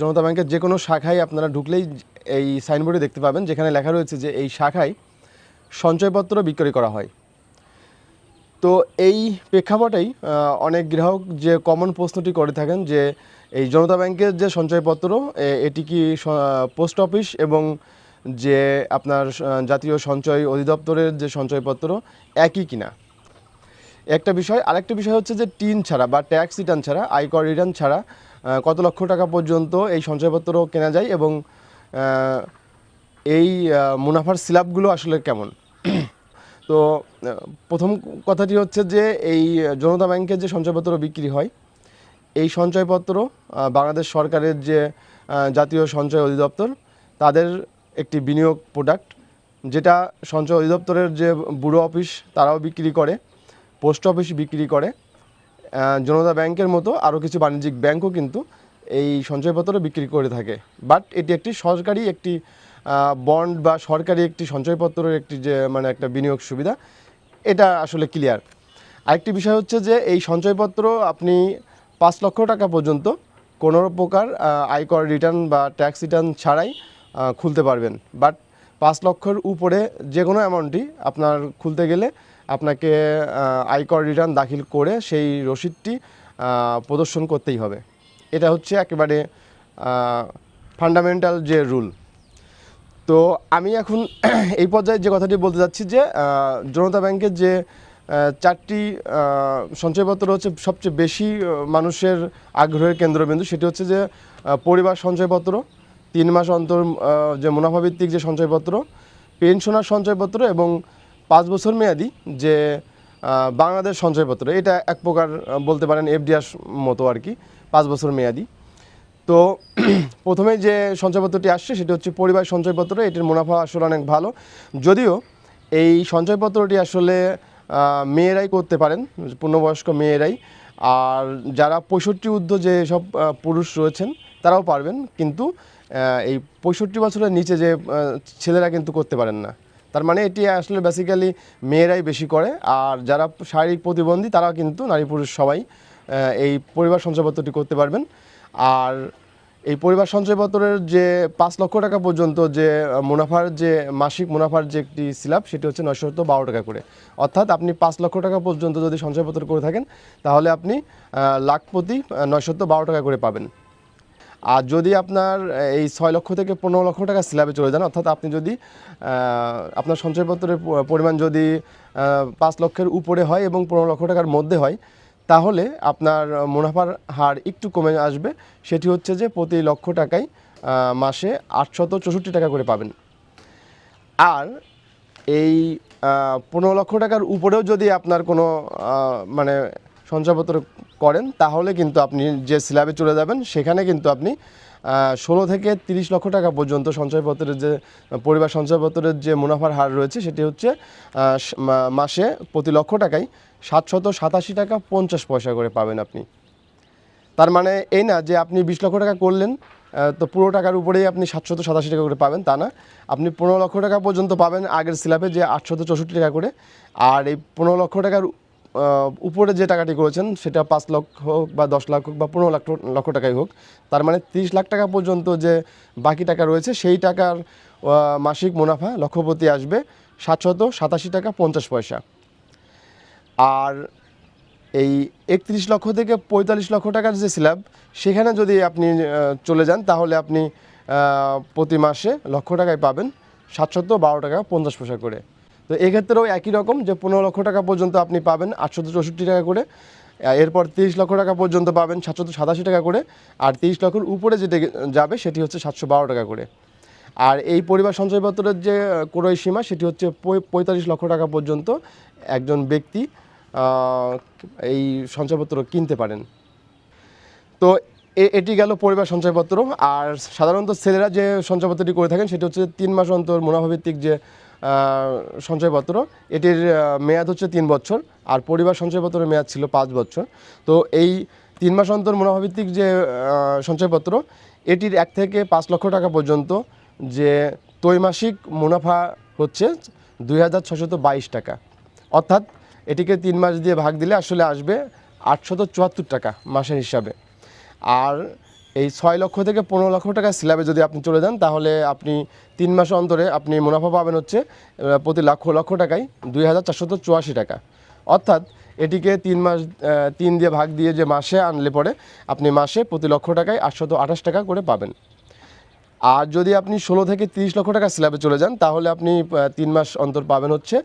জনতা ব্যাংকের যে কোনো শাখায় আপনারা ঢুকলেই এই সাইনবোর্ডে দেখতে পাবেন, যেখানে লেখা রয়েছে যে এই শাখায় সঞ্চয়পত্র বিক্রি করা হয়। তো এই প্রেক্ষাপটেই অনেক গ্রাহক যে কমন প্রশ্নটি করে থাকেন যে এই জনতা ব্যাংকের যে সঞ্চয়পত্র এটি কি পোস্ট অফিস এবং যে আপনার জাতীয় সঞ্চয় অধিদপ্তরের যে সঞ্চয়পত্র একই কিনা? একটা বিষয়, আরেকটা বিষয় হচ্ছে যে টিন ছাড়া বা ট্যাক্স রিটার্ন ছাড়া, আয়কর রিটার্ন ছাড়া কত লক্ষ টাকা পর্যন্ত এই সঞ্চয়পত্র কেনা যায় এবং এই মুনাফার স্ল্যাবগুলো আসলে কেমন? তো প্রথম কথাটি হচ্ছে যে এই জনতা ব্যাংকের যে সঞ্চয়পত্র বিক্রি হয়, এই সঞ্চয়পত্র বাংলাদেশ সরকারের যে জাতীয় সঞ্চয় অধিদপ্তর, তাদের একটি বিনিয়োগ প্রোডাক্ট, যেটা সঞ্চয় অধিদপ্তরের যে ব্যুরো অফিস, তারাও বিক্রি করে, পোস্ট অফিস বিক্রি করে। জনতা ব্যাংকের মতো আরও কিছু বাণিজ্যিক ব্যাংকও কিন্তু এই সঞ্চয়পত্র বিক্রি করে থাকে। বাট এটি একটি সরকারি একটি বন্ড বা সরকারি একটি সঞ্চয়পত্রের একটি যে মানে একটা বিনিয়োগ সুবিধা, এটা আসলে ক্লিয়ার আরেকটি বিষয় হচ্ছে যে, এই সঞ্চয়পত্র আপনি পাঁচ লক্ষ টাকা পর্যন্ত কোনো প্রকার আয়কর রিটার্ন বা ট্যাক্স রিটার্ন ছাড়াই খুলতে পারবেন। বাট পাঁচ লক্ষর উপরে যে কোনো অ্যামাউন্টই আপনার খুলতে গেলে আপনাকে আয়কর রিটার্ন দাখিল করে সেই রসিদটি প্রদর্শন করতেই হবে। এটা হচ্ছে একেবারে ফান্ডামেন্টাল যে রুল তো আমি এখন এই পর্যায়ে যে কথাটি বলতে যাচ্ছি যে জনতা ব্যাংকের যে চারটি সঞ্চয়পত্র হচ্ছে সবচেয়ে বেশি মানুষের আগ্রহের কেন্দ্রবিন্দু সেটি হচ্ছে যে পরিবার সঞ্চয়পত্র তিন মাস অন্তর যে মুনাফাভিত্তিক যে সঞ্চয়পত্র, পেনশনার সঞ্চয়পত্র এবং পাঁচ বছর মেয়াদি যে বাংলাদেশ সঞ্চয়পত্র, এটা এক প্রকার বলতে পারেন এফডিআর মতো আর কি, পাঁচ বছর মেয়াদি। তো প্রথমে যে সঞ্চয়পত্রটি আসছে, সেটি হচ্ছে পরিবার সঞ্চয়পত্র, এটির মুনাফা আসলে অনেক ভালো। যদিও এই সঞ্চয়পত্রটি আসলে মেয়েরাই করতে পারেন, পূর্ণবয়স্ক মেয়েরাই। আর যারা পঁয়ষট্টি ঊর্ধ্ব যে সব পুরুষ রয়েছেন, তারাও পারবেন। কিন্তু এই পঁয়ষট্টি বছরের নিচে যে ছেলেরা কিন্তু করতে পারেন না। তার মানে এটি আসলে বেসিক্যালি মেয়েরাই বেশি করে। আর যারা শারীরিক প্রতিবন্ধী তারা কিন্তু নারী পুরুষ সবাই এই পরিবার সঞ্চয়পত্রটি করতে পারবেন। আর এই পরিবার সঞ্চয়পত্রের যে পাঁচ লক্ষ টাকা পর্যন্ত যে মুনাফার যে মাসিক মুনাফার যে একটি স্ল্যাব সেটি হচ্ছে নয়শত বারো টাকা করে। অর্থাৎ আপনি পাঁচ লক্ষ টাকা পর্যন্ত যদি সঞ্চয়পত্র করে থাকেন তাহলে আপনি আহ, লাখ প্রতি নয়শত বারো টাকা করে পাবেন। আর যদি আপনার এই ছয় লক্ষ থেকে পনেরো লক্ষ টাকা স্ল্যাবে চলে যান, অর্থাৎ আপনি যদি আপনার সঞ্চয়পত্রের পরিমাণ যদি পাঁচ লক্ষের উপরে হয় এবং পনেরো লক্ষ টাকার মধ্যে হয়, তাহলে আপনার মুনাফার হার একটু কমে আসবে। সেটি হচ্ছে যে প্রতি লক্ষ টাকায় মাসে আটশত চৌষট্টি টাকা করে পাবেন। আর এই পনেরো লক্ষ টাকার উপরেও যদি আপনার কোনো মানে সঞ্চয়পত্র করেন, তাহলে কিন্তু আপনি যে স্ল্যাবে চলে যাবেন, সেখানে কিন্তু আপনি ষোলো থেকে তিরিশ লক্ষ টাকা পর্যন্ত সঞ্চয়পত্রের যে, পরিবার সঞ্চয়পত্রের যে মুনাফার হার রয়েছে, সেটি হচ্ছে মাসে প্রতি লক্ষ টাকায় সাতশত সাতাশি টাকা পঞ্চাশ পয়সা করে পাবেন আপনি। তার মানে এই না যে আপনি বিশ লক্ষ টাকা করলেন তো পুরো টাকার উপরেই আপনি সাতশত সাতাশি টাকা করে পাবেন, তা না। আপনি পনেরো লক্ষ টাকা পর্যন্ত পাবেন আগের স্ল্যাবে যে আটশত চৌষট্টি টাকা করে, আর এই পনেরো লক্ষ টাকার উপরে যে টাকাটি করেছেন, সেটা পাঁচ লক্ষ হোক বা দশ লাখ হোক বা পনেরো লাখ লক্ষ টাকাই হোক, তার মানে তিরিশ লাখ টাকা পর্যন্ত যে বাকি টাকা রয়েছে, সেই টাকার মাসিক মুনাফা লক্ষপতি আসবে সাতশত সাতাশি টাকা পঞ্চাশ পয়সা। আর এই একত্রিশ লক্ষ থেকে পঁয়তাল্লিশ লক্ষ টাকার যে স্ল্যাব, সেখানে যদি আপনি চলে যান, তাহলে আপনি প্রতি মাসে লক্ষ টাকায় পাবেন সাতশত বারো টাকা পঞ্চাশ পয়সা করে। তো এক্ষেত্রেও একই রকম যে পনেরো লক্ষ টাকা পর্যন্ত আপনি পাবেন আটশো চৌষট্টি টাকা করে এরপর তিরিশ লক্ষ টাকা পর্যন্ত পাবেন, সাতশত সাতাশি টাকা করে, আর তিরিশ লক্ষের উপরে যেটা যাবে সেটি হচ্ছে সাতশো বারো টাকা করে। আর এই পরিবার সঞ্চয়পত্রের যে ক্রয় সীমা সেটি হচ্ছে পঁয়তাল্লিশ লক্ষ টাকা পর্যন্ত একজন ব্যক্তি এই সঞ্চয়পত্র কিনতে পারেন। তো এটি গেল পরিবার সঞ্চয়পত্র। আর সাধারণত ছেলেরা যে সঞ্চয়পত্রটি করে থাকেন সেটি হচ্ছে তিন মাস অন্তর মুনাফাভিত্তিক যে সঞ্চয়পত্র এটির মেয়াদ হচ্ছে তিন বছর, আর পরিবার সঞ্চয়পত্রের মেয়াদ ছিল পাঁচ বছর। তো এই তিন মাস অন্তর মুনাফাভিত্তিক যে সঞ্চয়পত্র এটির এক থেকে পাঁচ লক্ষ টাকা পর্যন্ত যে ত্রৈমাসিক মুনাফা হচ্ছে দুই হাজার ছশত বাইশ টাকা। অর্থাৎ এটিকে তিন মাস দিয়ে ভাগ দিলে আসলে আসবে আটশত চুয়াত্তর টাকা মাসের হিসাবে। আর এই ছয় লক্ষ থেকে পনেরো লক্ষ টাকা স্ল্যাবে যদি আপনি চলে যান, তাহলে আপনি তিন মাস অন্তরে আপনি মুনাফা পাবেন হচ্ছে প্রতি লক্ষ লক্ষ টাকায় দুই হাজার চারশত চুয়াশি টাকা। অর্থাৎ এটিকে তিন মাস তিন দিয়ে ভাগ দিয়ে যে মাসে আনলে পরে আপনি মাসে প্রতি লক্ষ টাকায় আটশত আঠাশ টাকা করে পাবেন। আর যদি আপনি ষোলো থেকে তিরিশ লক্ষ টাকা স্ল্যাবে চলে যান, তাহলে আপনি তিন মাস অন্তর পাবেন হচ্ছে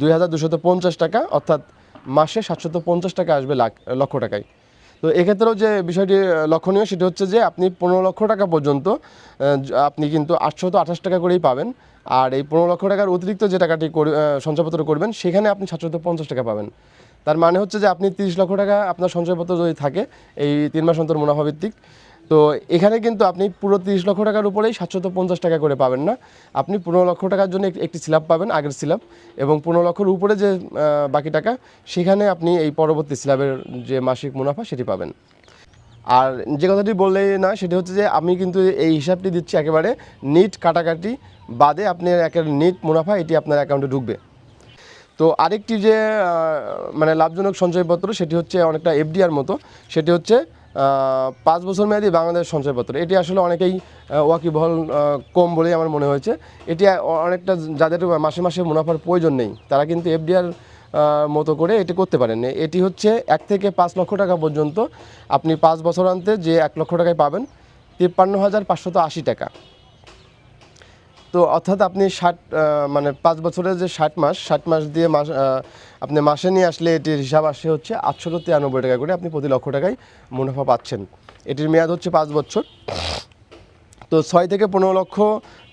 দুই হাজার পঞ্চাশ টাকা, অর্থাৎ মাসে সাতশত পঞ্চাশ টাকা আসবে লাখ, লক্ষ টাকায়। তো এক্ষেত্রেও যে বিষয়টি লক্ষণীয় সেটি হচ্ছে যে আপনি পনেরো লক্ষ টাকা পর্যন্ত আপনি কিন্তু আটশত আঠাশ টাকা করেই পাবেন। আর এই পনেরো লক্ষ টাকার অতিরিক্ত যে টাকাটি সঞ্চয়পত্র করবেন, সেখানে আপনি সাতশত পঞ্চাশ টাকা পাবেন। তার মানে হচ্ছে যে আপনি তিরিশ লক্ষ টাকা আপনার সঞ্চয়পত্র যদি থাকে, এই তিন মাস অন্তর মুনাফা ভিত্তিক তো এখানে কিন্তু আপনি পুরো তিরিশ লক্ষ টাকার উপরেই সাতশত পঞ্চাশ টাকা করে পাবেন না। আপনি পনেরো লক্ষ টাকার জন্য একটি স্ল্যাব পাবেন, আগের স্ল্যাব। এবং পনেরো লক্ষর উপরে যে বাকি টাকা, সেখানে আপনি এই পরবর্তী স্ল্যাবের যে মাসিক মুনাফা সেটি পাবেন। আর যে কথাটি বললেই না, সেটি হচ্ছে যে আমি কিন্তু এই হিসাবটি দিচ্ছি একেবারে নিট কাটাকাটি বাদে আপনি একের নিট মুনাফা এটি আপনার অ্যাকাউন্টে ঢুকবে। তো আরেকটি যে মানে লাভজনক সঞ্চয়পত্র সেটি হচ্ছে অনেকটা এফডিআর মতো। সেটি হচ্ছে পাঁচ বছর মেয়াদি বাংলাদেশ সঞ্চয়পত্র। এটি আসলে অনেকেই ওয়াকিবহল কম বলেই আমার মনে হয়েছে। এটি অনেকটা যাদের মাসে মাসে মুনাফার প্রয়োজন নেই, তারা কিন্তু এফডিআর মতো করে এটি করতে পারেন। এটি হচ্ছে এক থেকে পাঁচ লক্ষ টাকা পর্যন্ত আপনি পাঁচ বছর আনতে যে এক লক্ষ টাকায় পাবেন, তিপ্পান্ন হাজার পাঁচশত আশি টাকা। তো অর্থাৎ আপনি ষাট মানে পাঁচ বছরের যে ষাট মাস ষাট মাস দিয়ে মাস আপনি মাসে নিয়ে আসলে এটির হিসাব আসে হচ্ছে আটশো তিরানব্বই টাকা করে। আপনি প্রতি লক্ষ টাকায় মুনাফা পাচ্ছেন। এটির মেয়াদ হচ্ছে পাঁচ বছর। তো ছয় থেকে পনেরো লক্ষ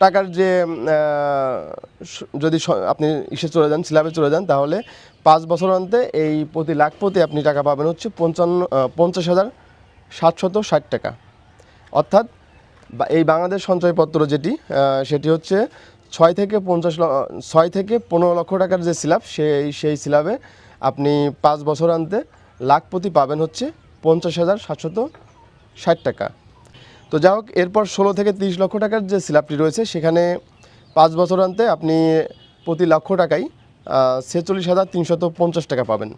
টাকার যে যদি আপনি ইসে চলে যান, স্ল্যাবে চলে যান, তাহলে পাঁচ বছর অন্তে এই প্রতি লাখ প্রতি আপনি টাকা পাবেন হচ্ছে পঞ্চান্ন পঞ্চাশ হাজার সাতশত ষাট টাকা। অর্থাৎ এই বাংলাদেশ সঞ্চয়পত্র যেটি সেটি হচ্ছে ছয় থেকে পঞ্চাশ ছয় থেকে পনেরো লক্ষ টাকার যে স্ল্যাব সেই সেই স্ল্যাবে আপনি পাঁচ বছর আনতে লাখ প্রতি পাবেন হচ্ছে পঞ্চাশ হাজার সাতশত ষাট টাকা। তো যাই হোক এরপর ষোলো থেকে তিরিশ লক্ষ টাকার যে স্ল্যাবটি রয়েছে সেখানে পাঁচ বছর আনতে আপনি প্রতি লক্ষ টাকায় ছেচল্লিশ হাজার তিনশত পঞ্চাশ টাকা পাবেন।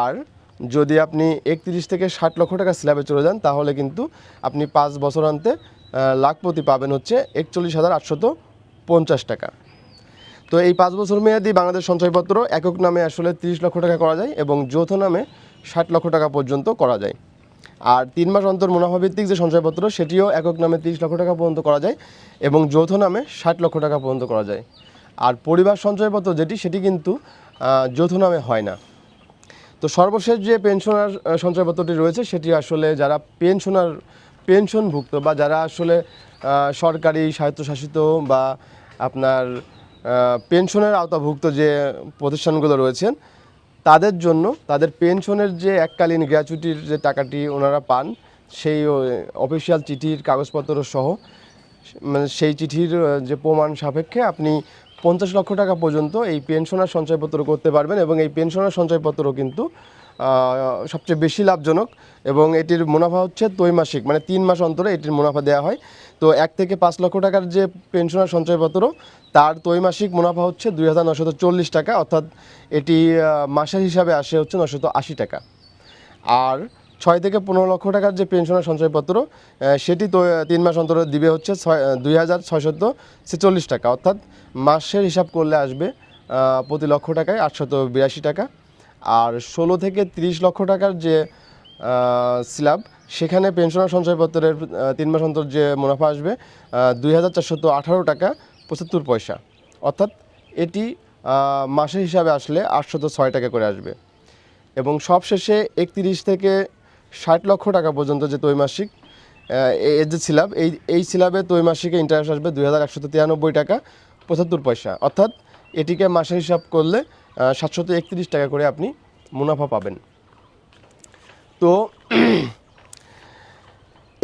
আর যদি আপনি একত্রিশ থেকে ষাট লক্ষ টাকা স্ল্যাবে চলে যান তাহলে কিন্তু আপনি পাঁচ বছর আনতে আহ, লাখ প্রতি পাবেন হচ্ছে একচল্লিশ হাজার আটশত পঞ্চাশ টাকা। তো এই পাঁচ বছর মেয়াদি বাংলাদেশ সঞ্চয়পত্র একক নামে আসলে তিরিশ লক্ষ টাকা করা যায় এবং যৌথ নামে ষাট লক্ষ টাকা পর্যন্ত করা যায়। আর তিন মাস অন্তর মুনাফা ভিত্তিক যে সঞ্চয়পত্র, সেটিও একক নামে তিরিশ লক্ষ টাকা পর্যন্ত করা যায় এবং যৌথ নামে ষাট লক্ষ টাকা পর্যন্ত করা যায়। আর পরিবার সঞ্চয়পত্র যেটি, সেটি কিন্তু যৌথ নামে হয় না। তো সর্বশেষ যে পেনশনার সঞ্চয়পত্রটি রয়েছে, সেটি আসলে যারা পেনশনার পেনশনভুক্ত বা যারা আসলে সরকারি স্বায়ত্তশাসিত বা আপনার পেনশনের আওতাভুক্ত যে প্রতিষ্ঠানগুলো রয়েছেন, তাদের জন্য তাদের পেনশনের যে এককালীন গ্র্যাচুইটির যে টাকাটি ওনারা পান, সেই অফিসিয়াল চিঠির কাগজপত্র সহ মানে সেই চিঠির যে প্রমাণ সাপেক্ষে আপনি পঞ্চাশ লক্ষ টাকা পর্যন্ত এই পেনশনার সঞ্চয়পত্র করতে পারবেন এবং এই পেনশনার সঞ্চয়পত্র কিন্তু সবচেয়ে বেশি লাভজনক এবং এটির মুনাফা হচ্ছে ত্রৈমাসিক মানে তিন মাস অন্তরে এটির মুনাফা দেওয়া হয়। তো এক থেকে পাঁচ লক্ষ টাকার যে পেনশনার সঞ্চয়পত্র, তার ত্রৈমাসিক মুনাফা হচ্ছে দুই হাজার নশত চল্লিশ টাকা, অর্থাৎ এটি মাসের হিসাবে আসে হচ্ছে নশত আশি টাকা। আর ছয় থেকে পনেরো লক্ষ টাকার যে পেনশনের সঞ্চয়পত্র সেটি তো তিন মাস অন্তরে দিবে হচ্ছে ছয় দুই হাজার ছয়শত টাকা, অর্থাৎ মাসের হিসাব করলে আসবে প্রতি লক্ষ টাকায় আটশত বিরাশি টাকা। আর ষোলো থেকে তিরিশ লক্ষ টাকার যে স্ল্যাব, সেখানে পেনশনার সঞ্চয়পত্রের তিন মাস অন্তর যে মুনাফা আসবে দুই হাজার আঠারো টাকা পঁচাত্তর পয়সা। অর্থাৎ এটি মাসের হিসাবে আসলে আটশত ছয় টাকা করে আসবে। এবং সবশেষে একত্রিশ থেকে ষাট লক্ষ টাকা পর্যন্ত যে ত্রৈমাসিক এর যে স্ল্যাব, এই এই স্ল্যাবে ত্রৈমাসিকে ইন্টারেস্ট আসবে দুই হাজার তিরানব্বই টাকা পঁচাত্তর পয়সা। অর্থাৎ এটিকে মাসের হিসাব করলে সাতশত একত্রিশ টাকা করে আপনি মুনাফা পাবেন। তো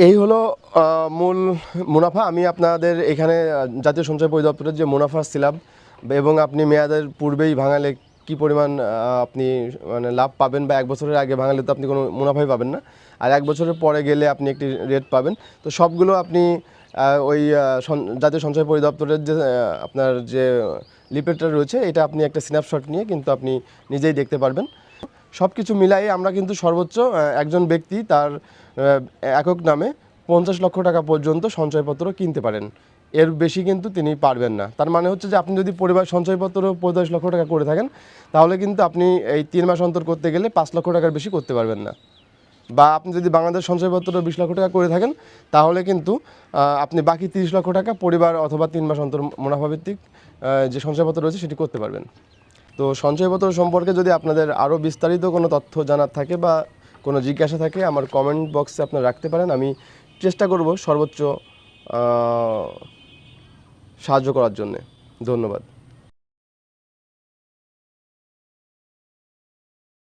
এই হলো মূল মুনাফা। আমি আপনাদের এখানে জাতীয় সঞ্চয় পরিদপ্তরের যে মুনাফার স্ল্যাব এবং আপনি মেয়াদের পূর্বেই ভাঙালে কি পরিমাণ আপনি মানে লাভ পাবেন বা এক বছরের আগে ভাঙালে তো আপনি কোনো মুনাফাই পাবেন না। আর এক বছরের পরে গেলে আপনি একটি রেট পাবেন। তো সবগুলো আপনি ওই জাতীয় সঞ্চয় পরিদপ্তরের যে আপনার যে লিপেটটা রয়েছে, এটা আপনি একটা স্ন্যাপশট নিয়ে কিন্তু আপনি নিজেই দেখতে পারবেন। সব কিছু মিলাই আমরা কিন্তু সর্বোচ্চ একজন ব্যক্তি তার একক নামে পঞ্চাশ লক্ষ টাকা পর্যন্ত সঞ্চয়পত্র কিনতে পারেন। এর বেশি কিন্তু তিনি পারবেন না। তার মানে হচ্ছে যে আপনি যদি পরিবার, সঞ্চয়পত্র পঁয়তাল্লিশ লক্ষ টাকা করে থাকেন, তাহলে কিন্তু আপনি এই তিন মাস অন্তর করতে গেলে পাঁচ লক্ষ টাকার বেশি করতে পারবেন না। বা আপনি যদি বাংলাদেশ সঞ্চয়পত্র বিশ লক্ষ টাকা করে থাকেন, তাহলে কিন্তু আপনি বাকি তিরিশ লক্ষ টাকা পরিবার অথবা তিন মাস অন্তর মুনাফাভিত্তিক যে সঞ্চয়পত্র রয়েছে সেটি করতে পারবেন। তো সঞ্চয়পত্র সম্পর্কে যদি আপনাদের আরও বিস্তারিত কোনো তথ্য জানার থাকে বা কোনো জিজ্ঞাসা থাকে, আমার কমেন্ট বক্সে আপনারা রাখতে পারেন। আমি চেষ্টা করব সর্বোচ্চ সাহায্য করার জন্যে। ধন্যবাদ।